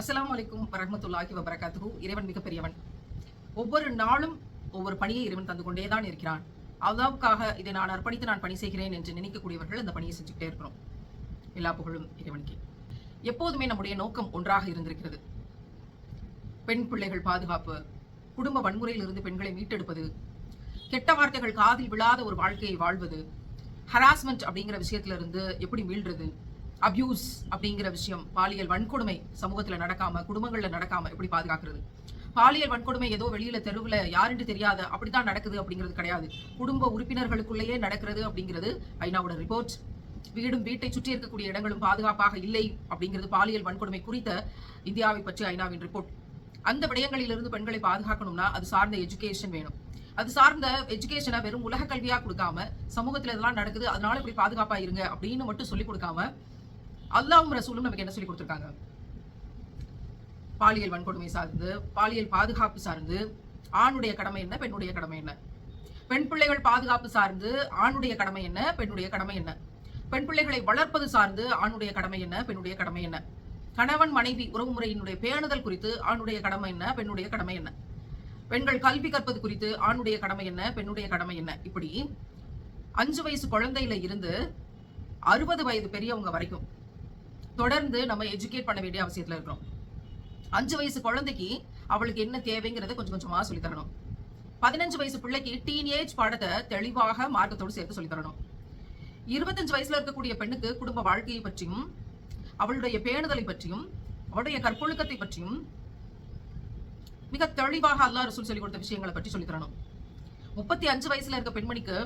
அஸ்லாம் வலைக்கும் வரமத்துல்லாஹி வபரகாத்து இறைவன் மிக பெரியவன் ஒவ்வொரு நாளும் ஒவ்வொரு பணியை இறைவன் தந்து கொண்டே தான் இருக்கிறான். அல்லாவுக்காக இதை நான் அர்ப்பணித்து நான் பணி செய்கிறேன் என்று நினைக்கக்கூடியவர்கள் அந்த பணியை செஞ்சுக்கிட்டே இருக்கிறோம் எல்லா புகழும் இறைவனுக்கு. எப்போதுமே நம்முடைய நோக்கம் ஒன்றாக இருந்திருக்கிறது. பெண் பிள்ளைகள் பாதுகாப்பு குடும்ப வன்முறையிலிருந்து பெண்களை மீட்டெடுப்பது கெட்ட வார்த்தைகள் காதில் விழாத ஒரு வாழ்க்கையை வாழ்வது ஹராஸ்மெண்ட் அப்படிங்கிற விஷயத்துல இருந்து எப்படி மீள்றது அபியூஸ் அப்படிங்கிற விஷயம் பாலியல் வன்கொடுமை சமூகத்துல நடக்காம குடும்பங்களில் நடக்காம எப்படி பாதுகாக்கிறது? பாலியல் வன்கொடுமை ஏதோ வெளியில தெருவுல யாருன்னு தெரியாத அப்படித்தான் நடக்குது அப்படிங்கிறது கிடையாது. குடும்ப உறுப்பினர்களுக்குள்ளேயே நடக்கிறது அப்படிங்கிறது ஐநாவோட ரிப்போர்ட் வீடும் வீட்டை சுற்றி இருக்கக்கூடிய இடங்களும் பாதுகாப்பாக இல்லை அப்படிங்கிறது பாலியல் வன்கொடுமை குறித்த இந்தியாவை பற்றி ஐநாவின் ரிப்போர்ட் அந்த விடயங்களிலிருந்து பெண்களை பாதுகாக்கணும்னா அது சார்ந்த எஜுகேஷன் வேணும். அது சார்ந்த எஜுகேஷனை வெறும் உலக கல்வியா கொடுக்காம சமூகத்துல இதெல்லாம் நடக்குது அதனால இப்படி பாதுகாப்பா இருங்க அப்படின்னு மட்டும் சொல்லி கொடுக்காம அல்லாவும் ரசூலும் நமக்கு என்ன சொல்லி கொடுத்துருக்காங்க? பாலியல் வன்கொடுமை சார்ந்து பாலியல் பாதுகாப்பு சார்ந்து ஆணுடைய கடமை என்ன பெண்ணுடைய கடமை என்ன? பெண் பிள்ளைகள் பாதுகாப்பு சார்ந்து ஆணுடைய கடமை என்ன பெண்ணுடைய கடமை என்ன? பெண் பிள்ளைகளை வளர்ப்பது சார்ந்து ஆணுடைய கடமை என்ன பெண்ணுடைய கடமை என்ன? கணவன் மனைவி உறவுமுறையினுடைய பேணுதல் குறித்து ஆணுடைய கடமை என்ன பெண்ணுடைய கடமை என்ன? பெண்கள் கல்வி கற்பது குறித்து ஆணுடைய கடமை என்ன பெண்ணுடைய கடமை என்ன? இப்படி அஞ்சு வயசு குழந்தையில இருந்து அறுபது வயது பெரியவங்க வரைக்கும் தொடர்ந்து நம்ம எஜுகேட் பண்ண வேண்டிய அவசியத்தில் இருக்கிறோம். அஞ்சு வயசு குழந்தைக்கு அவளுக்கு என்ன தேவைங்கிறத கொஞ்சம் கொஞ்சமா சொல்லி தரணும். பதினஞ்சு வயசு பிள்ளைக்கு டீன் ஏஜ் பாடத்தை தெளிவாக மார்க்கத்தோடு சேர்த்து சொல்லி தரணும். இருபத்தஞ்சு வயசுல இருக்கக்கூடிய பெண்ணுக்கு குடும்ப வாழ்க்கையை பற்றியும் அவளுடைய பேணுதலை பற்றியும் அவளுடைய கற்பொழுக்கத்தை பற்றியும் மிக தெளிவாக அல்லா ரசூல் சொல்லிக் கொடுத்த விஷயங்களை பற்றி சொல்லி தரணும். முப்பத்தி அஞ்சு வயசுல இருக்க பெண்மணிக்கு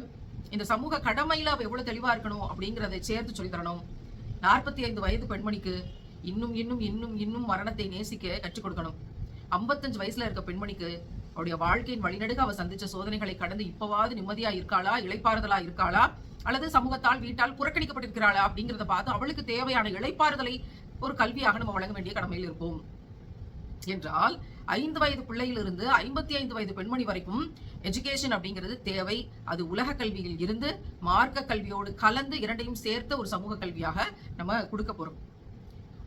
இந்த சமூக கடமையில அவ எவ்வளவு தெளிவா இருக்கணும் அப்படிங்கிறத சேர்த்து சொல்லி தரணும். நாற்பத்தி ஐந்து வயது பெண்மணிக்கு இன்னும் இன்னும் இன்னும் இன்னும் மரணத்தை நேசிக்க கற்றுக் கொடுக்கணும். ஐம்பத்தஞ்சு வயசுல இருக்க பெண்மணிக்கு அவருடைய வாழ்க்கையின் வழிநடுக அவ சந்திச்ச சோதனைகளை கடந்து இப்பவாவது நிம்மதியா இருக்காளா இழைப்பாறுதலா இருக்காளா அல்லது சமூகத்தால் வீட்டால் புறக்கணிக்கப்பட்டிருக்கிறாளா அப்படிங்கறத பார்த்து அவளுக்கு தேவையான இளைப்பாறுதலை ஒரு கல்வியாக நம்ம வழங்க வேண்டிய கடமையில் இருப்போம். என்றால் ஐந்து வயது பிள்ளையிலிருந்து ஐம்பத்தி ஐந்து வயது பெண்மணி வரைக்கும் எஜுகேஷன் அப்படிங்கிறது தேவை. அது உலக கல்வியில் இருந்து மார்க்க கல்வியோடு கலந்து இரண்டையும் சேர்த்த ஒரு சமூக கல்வியாக நம்ம கொடுக்க போறோம்.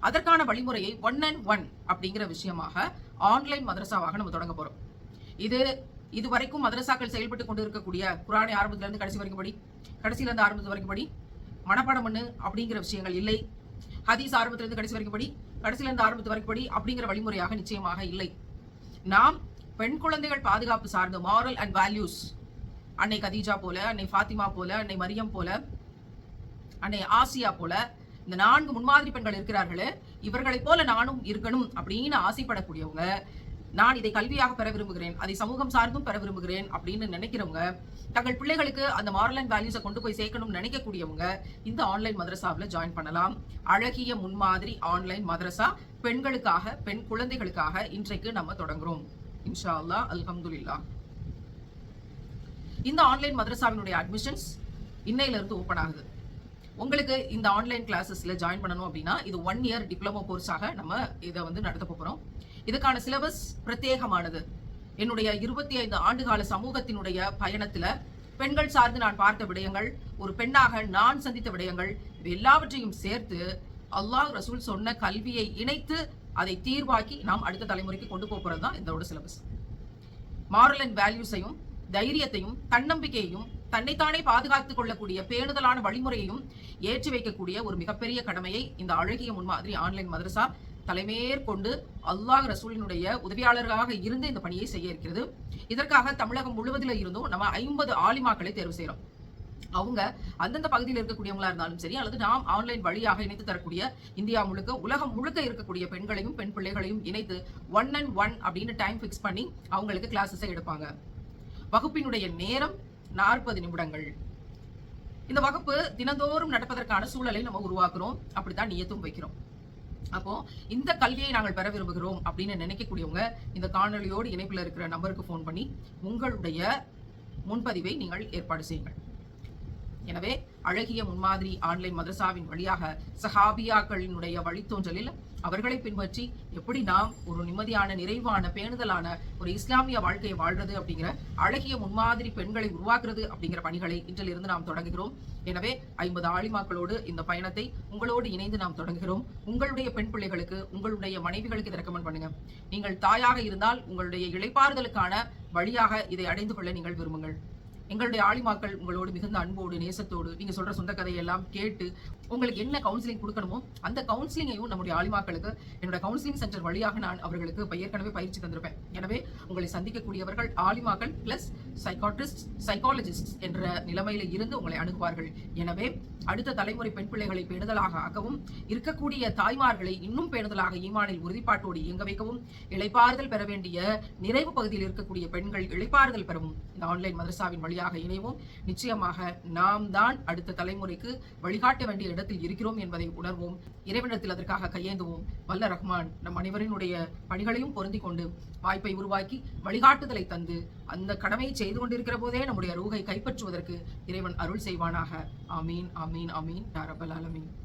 அதற்கான வழிமுறையை ஒன் அண்ட் ஒன் அப்படிங்கிற விஷயமாக ஆன்லைன் மதரசாவாக நம்ம தொடங்க போறோம். இது இது வரைக்கும் மதரசாக்கள் செயல்பட்டு கொண்டு இருக்கக்கூடிய குரானை ஆரம்பத்துல இருந்து கடைசி வரைக்கும் படி கடைசியிலிருந்து ஆரம்பத்து வரைக்கும் படி மனப்பாடம் பண்ணு அப்படிங்கிற விஷயங்கள் இல்லை. ஹதீஸ் ஆரம்பத்துல இருந்து கடைசி வரைக்கும் படி கடைசியில இருந்து ஆரம்பத்து வரைக்கும் படி அப்படிங்கிற வழிமுறையாக நிச்சயமாக இல்லை. நாம் பெண் குழந்தைகள் பாதுகாப்பு சார்ந்த மாரல் அண்ட் வேல்யூஸ் அன்னை கதீஜா போல அன்னை ஃபாத்திமா போல அன்னை மரியம் போல அன்னை ஆசியா போல இந்த நான்கு முன்மாதிரி பெண்கள் இருக்கிறார்களே இவர்களைப் போல நானும் இருக்கணும் அப்படின்னு ஆசைப்படக்கூடியவங்க நான் இதை கல்வியாக பெற விரும்புகிறேன் அதை சமூகம் சார்ந்தும் பெற விரும்புகிறேன் அப்படின்னு நினைக்கிறவங்க தங்கள் பிள்ளைகளுக்கு அந்த மாரல் வேல்யூஸை கொண்டு போய் சேர்க்கணும்னு நினைக்கக்கூடியவங்க இந்த ஆன்லைன் மதரசாவில் ஜாயின் பண்ணலாம். அழகிய முன்மாதிரி ஆன்லைன் மதரசா பெண்களுக்காக பெண் குழந்தைகளுக்காக இன்றைக்கு நம்ம தொடங்குறோம். இன்ஷா அல்லாஹ் அல்ஹம்துலில்லாஹ். இந்த ஆன்லைன் மதரசாவினுடைய அட்மிஷன்ஸ் இன்னையிலிருந்து ஓப்பன் ஆகுது. உங்களுக்கு இந்த ஆன்லைன் கிளாஸஸ்ல ஜாயின் பண்ணணும் அப்படின்னா இது ஒன் இயர் டிப்ளமோ கோர்ஸாக நம்ம இதை வந்து நடத்த போகிறோம் இதுக்கான சிலபஸ் பிரத்யேகமானது. என்னுடைய இருபத்தி ஐந்து ஆண்டுகால சமூகத்தினுடைய பயணத்துல பெண்கள் சார்ந்து நான் பார்த்த விடயங்கள் ஒரு பெண்ணாக நான் சந்தித்த விடயங்கள் எல்லாவற்றையும் சேர்த்து அல்லாஹ் ரசூல் சொன்ன கல்வியை இணைத்து அதை தீர்வாக்கி நாம் அடுத்த தலைமுறைக்கு கொண்டு போக தான் இதோட சிலபஸ். மாரல் அண்ட் வேல்யூஸையும் தைரியத்தையும் தன்னம்பிக்கையையும் தன்னைத்தானே பாதுகாத்துக் கொள்ளக்கூடிய பேணுதலான வழிமுறையையும் ஏற்றி வைக்கக்கூடிய ஒரு மிகப்பெரிய கடமையை இந்த அழகிய முன்மாதிரி ஆன்லைன் மதரசா தலைமையேற்கொண்டு அல்லாஹ் ரசூலினுடைய உதவியாளர்களாக இருந்து இந்த பணியை செய்ய இருக்கிறது. இதற்காக தமிழகம் முழுவதில் இருந்தும் நம்ம ஐம்பது ஆலிமாக்களை தேர்வு செய்யறோம். அவங்க அந்தந்த பகுதியில் இருக்கக்கூடியவங்களா இருந்தாலும் சரி அல்லது நாம் ஆன்லைன் வழியாக இணைத்து தரக்கூடிய இந்தியா முழுக்க உலகம் முழுக்க இருக்கக்கூடிய பெண்களையும் பெண் பிள்ளைகளையும் இணைத்து ஒன் அண்ட் ஒன் அப்படின்னு டைம் ஃபிக்ஸ் பண்ணி அவங்களுக்கு கிளாஸஸை எடுப்பாங்க. வகுப்பினுடைய நேரம் நாற்பது நிமிடங்கள். இந்த வகுப்பு தினந்தோறும் நடப்பதற்கான சூழலை நம்ம உருவாக்குறோம். அப்படித்தான் நியத்தும் வைக்கிறோம். அப்போ இந்த கல்வியை நாங்கள் பெற விரும்புகிறோம் அப்படின்னு நினைக்கக்கூடியவங்க இந்த காணொலியோடு இணைப்பில் இருக்கிற நம்பருக்கு ஃபோன் பண்ணி உங்களுடைய முன்பதிவை நீங்கள் ஏற்பாடு செய்யுங்கள். எனவே அழகிய முன்மாதிரி ஆன்லைன் மதரசாவின் வழியாக சஹாபியாக்களினுடைய வழித்தோன்றலில் அவர்களை பின்பற்றி எப்படி நாம் ஒரு நிம்மதியான நிறைவான பேணுதலான ஒரு இஸ்லாமிய வாழ்க்கையை வாழ்றது அப்படிங்கிற அழகிய முன்மாதிரி பெண்களை உருவாக்குறது அப்படிங்கிற பணிகளை இன்றிலிருந்து நாம் தொடங்குகிறோம். எனவே ஐம்பது ஆளிமாக்களோடு இந்த பயணத்தை உங்களோடு இணைந்து நாம் தொடங்குகிறோம். உங்களுடைய பெண் பிள்ளைகளுக்கு உங்களுடைய மனைவிகளுக்கு இதை ரெக்கமெண்ட் பண்ணுங்க. நீங்கள் தாயாக இருந்தால் உங்களுடைய இளைப்பாறுதலுக்கான வழியாக இதை அடைந்து கொள்ள நீங்கள் விரும்புங்கள். எங்களுடைய ஆலிமாக்கள் உங்களோடு மிகுந்த அன்போடு நேசத்தோடு நீங்க சொல்ற சொந்த கதையெல்லாம் கேட்டு உங்களுக்கு என்ன கவுன்சிலிங் கொடுக்கணுமோ அந்த கவுன்சிலிங்கையும் நம்முடைய ஆலிமாக்களுக்கு என்னோட கவுன்சிலிங் சென்டர் வழியாக நான் அவர்களுக்கு ஏற்கனவே பயிற்சி தந்திருப்பேன். எனவே உங்களை சந்திக்கக்கூடியவர்கள் ஆலிமாக்கள் பிளஸ் சைக்காட்ரிஸ்ட் சைக்காலஜிஸ்ட் என்ற நிலைமையில இருந்து உங்களை அணுகுவார்கள். எனவே அடுத்த தலைமுறை பெண் பிள்ளைகளை பேணுதலாக ஆக்கவும் இருக்கக்கூடிய தாய்மார்களை இன்னும் பேணுதலாக ஈமானில் உறுதிப்பாட்டோடு இயங்க வைக்கவும் இழைப்பாறுதல் பெற வேண்டிய நிறைவு பகுதியில் இருக்கக்கூடிய பெண்கள் இழைப்பாறுதல் பெறவும் இந்த ஆன்லைன் மதரசாவின் வழியாக இணைவோம். நிச்சயமாக நாம் தான் அடுத்த தலைமுறைக்கு வழிகாட்ட வேண்டிய இடத்தில் இருக்கிறோம் என்பதை உணர்வோம். இறைவனிடத்தில் அதற்காக கையேந்துவோம். வல்ல ரஹ்மான் நம் அனைவரினுடைய பணிகளையும் பொருந்திக் கொண்டு வாய்ப்பை உருவாக்கி வழிகாட்டுதலை தந்து அந்த கடமையை செய்து கொண்டிருக்கிற போதே நம்முடைய ரூகை கைப்பற்றுவதற்கு இறைவன் அருள் செய்வானாக. ஆமீன் ஆமீன் ஆமீன். யா அலமீன்